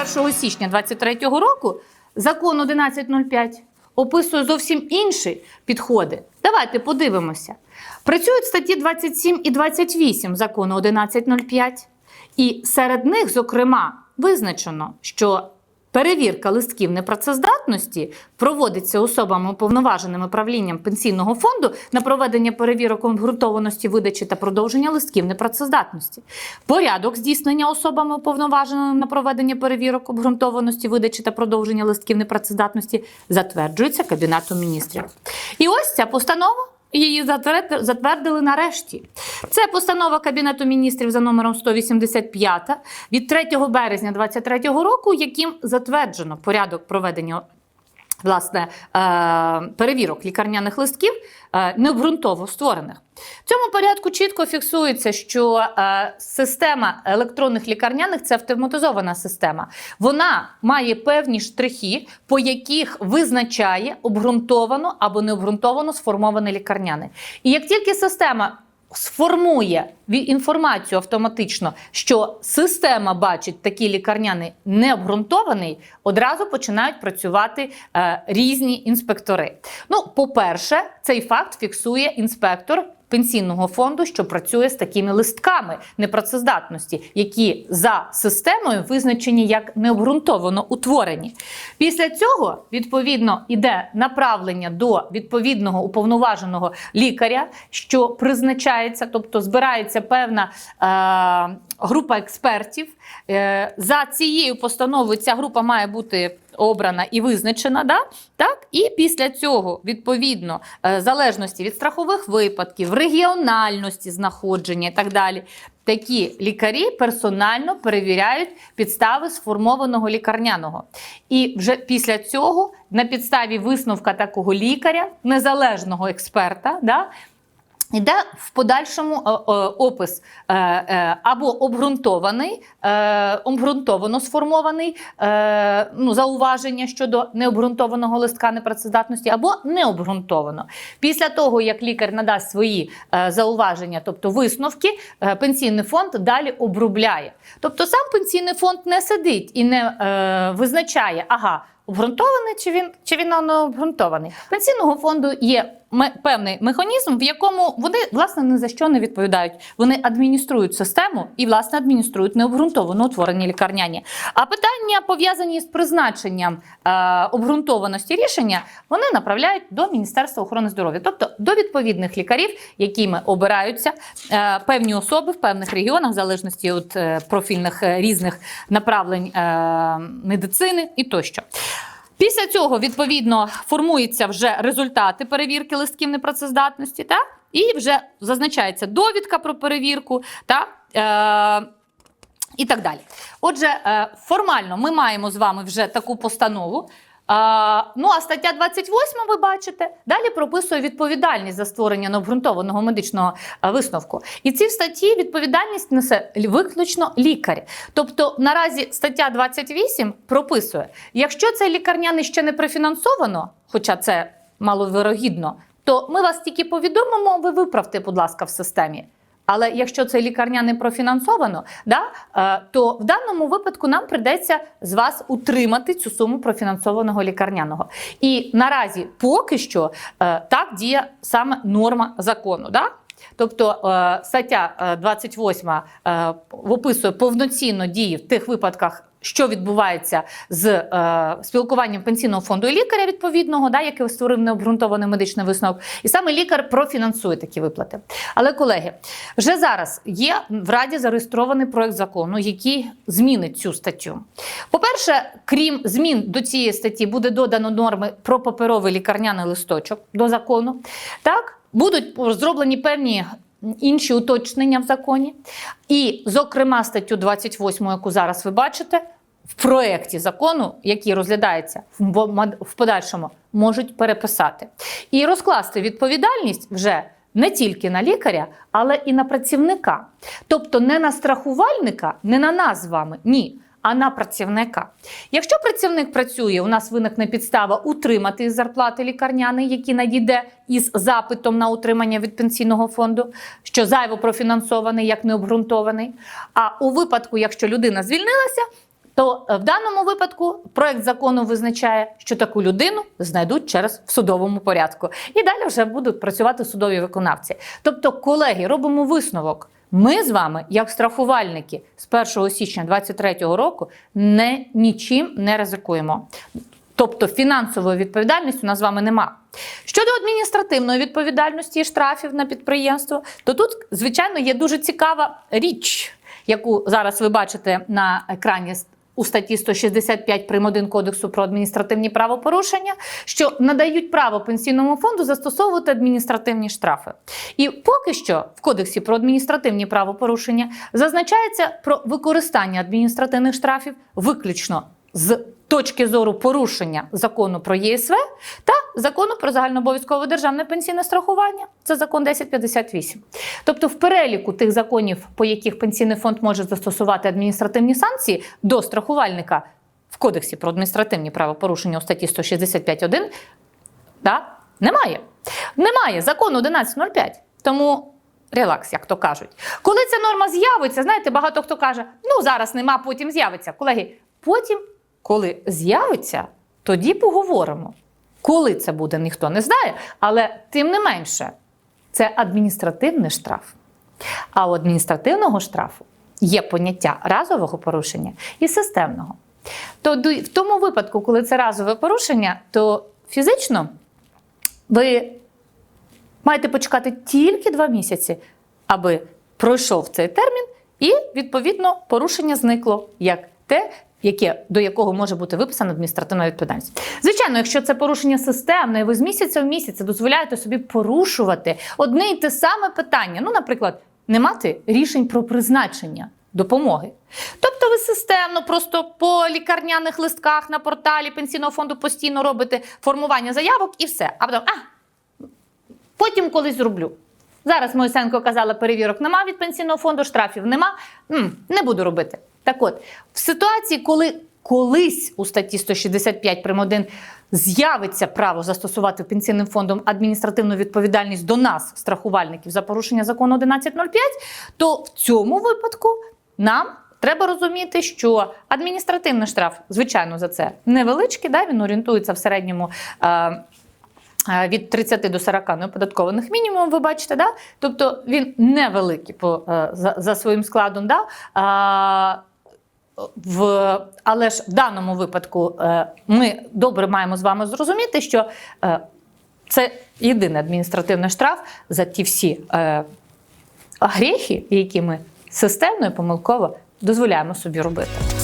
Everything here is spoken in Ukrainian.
1 січня 2023 року закон 1105 описує зовсім інші підходи. Давайте подивимося. Працюють статті 27 і 28 закону 1105, і серед них, зокрема, визначено, що перевірка листків непрацездатності проводиться особами уповноваженими правлінням пенсійного фонду на проведення перевірок обґрунтованості видачі та продовження листків непрацездатності. Порядок здійснення особами уповноваженими на проведення перевірок обґрунтованості видачі та продовження листків непрацездатності затверджується Кабінетом міністрів. І ось ця постанова. Її затвер- затвердили нарешті. Це постанова Кабінету міністрів за номером 185 від 3 березня 2023 року, яким затверджено порядок проведення власне е, перевірок лікарняних листків е, необґрунтово створених. В цьому порядку чітко фіксується, що е, система електронних лікарняних це автоматизована система. Вона має певні штрихи, по яких визначає обґрунтовано або необґрунтовано сформоване лікарняне. І як тільки система сформує інформацію автоматично, що система бачить такий лікарняний необґрунтований, одразу починають працювати е, різні інспектори. Ну, по-перше, цей факт фіксує інспектор. Пенсійного фонду, що працює з такими листками непрацездатності, які за системою визначені як необґрунтовано утворені. Після цього відповідно іде направлення до відповідного уповноваженого лікаря, що призначається, тобто збирається певна е, група експертів. Е, за цією постановою ця група має бути обрана і визначена. Да? Так? І після цього, відповідно, е, залежності від страхових випадків, регіональності знаходження і так далі, такі лікарі персонально перевіряють підстави сформованого лікарняного. І вже після цього, на підставі висновка такого лікаря, незалежного експерта, да, Іде в подальшому е, е, опис е, або обґрунтований, обґрунтовано сформований ну, зауваження щодо необґрунтованого листка непрацездатності, або необґрунтовано. Після того, як лікар надасть свої зауваження, тобто висновки, пенсійний фонд далі обробляє. Тобто сам пенсійний фонд не сидить і не визначає, ага. Обґрунтований чи він чи він не обґрунтований? Пенсійного фонду є певний механізм, в якому вони власне ні за що не відповідають. Вони адмініструють систему і власне адмініструють необґрунтовано утворені лікарняні. А питання пов'язані з призначенням е, обґрунтованості рішення, вони направляють до Міністерства охорони здоров'я, тобто до відповідних лікарів, якими обираються е, певні особи в певних регіонах, в залежності від е, профільних е, різних направлень е, медицини і тощо. Після цього відповідно формуються вже результати перевірки листків непрацездатності, та і вже зазначається довідка про перевірку, та е, і так далі. Отже, е, формально ми маємо з вами вже таку постанову. А, ну а стаття 28, ви бачите, далі прописує відповідальність за створення необґрунтованого медичного е, висновку. І ці в статті відповідальність несе виключно лікар. Тобто наразі стаття 28 прописує, якщо цей лікарняний ще не профінансовано, хоча це маловирогідно, то ми вас тільки повідомимо, ви виправте, будь ласка, в системі. Але якщо це лікарня не профінансовано, да, е, то в даному випадку нам прийдеться з вас утримати цю суму профінансованого лікарняного. І наразі поки що е, так діє саме норма закону. Да? Тобто е, стаття е, 28 е, описує повноцінно дії в тих випадках. Що відбувається з е, спілкуванням пенсійного фонду і лікаря відповідного, да, який створив необґрунтований медичний висновок, і саме лікар профінансує такі виплати. Але колеги, вже зараз є в Раді зареєстрований проект закону, який змінить цю статтю. По-перше, крім змін до цієї статті, буде додано норми про паперовий лікарняний листочок до закону. Так, будуть зроблені певні інші уточнення в законі. І, зокрема, статтю 28, яку зараз ви бачите, в проєкті закону, який розглядається в подальшому, можуть переписати і розкласти відповідальність вже не тільки на лікаря, але і на працівника. Тобто не на страхувальника, не на нас з вами, ні. А на працівника. Якщо працівник працює, у нас виникне підстава утримати із зарплати лікарняний, який надійде із запитом на утримання від пенсійного фонду, що зайво профінансований як необґрунтований. А у випадку, якщо людина звільнилася, то е, в даному випадку проект закону визначає, що таку людину знайдуть через в судовому порядку. І далі вже будуть працювати судові виконавці. Тобто, колеги, робимо висновок. Ми з вами, як страхувальники, з 1 січня 2023 року не нічим не ризикуємо. Тобто фінансової відповідальності у нас з вами нема. Щодо адміністративної відповідальності і штрафів на підприємство, то тут, звичайно, є дуже цікава річ, яку зараз ви бачите на екрані у статті 165 прим. 1 Кодексу про адміністративні правопорушення, що надають право пенсійному фонду застосовувати адміністративні штрафи. І поки що в Кодексі про адміністративні правопорушення зазначається про використання адміністративних штрафів виключно з точки зору порушення закону про ЄСВ та закону про загальнообов'язкове державне пенсійне страхування. Це закон 1058. Тобто, в переліку тих законів, по яких пенсійний фонд може застосувати адміністративні санкції до страхувальника в Кодексі про адміністративні правопорушення у статті 165.1, да, немає. Немає закону 1105. Тому. Релакс, як то кажуть. Коли ця норма з'явиться, знаєте, багато хто каже: ну зараз нема, потім з'явиться. Колеги, потім коли з'явиться, тоді поговоримо. Коли це буде, ніхто не знає, але тим не менше, це адміністративний штраф. А у адміністративного штрафу є поняття разового порушення і системного. То в тому випадку, коли це разове порушення, то фізично ви маєте почекати тільки два місяці, аби пройшов цей термін, і відповідно порушення зникло як те, яке до якого може бути виписана адміністративна відповідальність. Звичайно, якщо це порушення системне, і ви з місяця в місяць дозволяєте собі порушувати одне і те саме питання. Ну, наприклад, не мати рішень про призначення допомоги. Тобто ви системно просто по лікарняних листках на порталі пенсійного фонду постійно робите формування заявок і все. А потім, а, Потім колись зроблю. Зараз Моїсенко казала, перевірок нема від пенсійного фонду, штрафів нема. М, не буду робити. Так от, в ситуації, коли колись у статті 165 прим. 1 з'явиться право застосувати пенсійним фондом адміністративну відповідальність до нас, страхувальників, за порушення закону 1105, то в цьому випадку нам треба розуміти, що адміністративний штраф, звичайно, за це невеличкий, да, він орієнтується в середньому. Е, е, від 30 до 40 неоподаткованих мінімумів, ви бачите, да? тобто він невеликий по, е, за, за своїм складом. Да? А, в, але ж в даному випадку е, ми добре маємо з вами зрозуміти, що е, це єдиний адміністративний штраф за ті всі е, гріхи, які ми системно і помилково дозволяємо собі робити.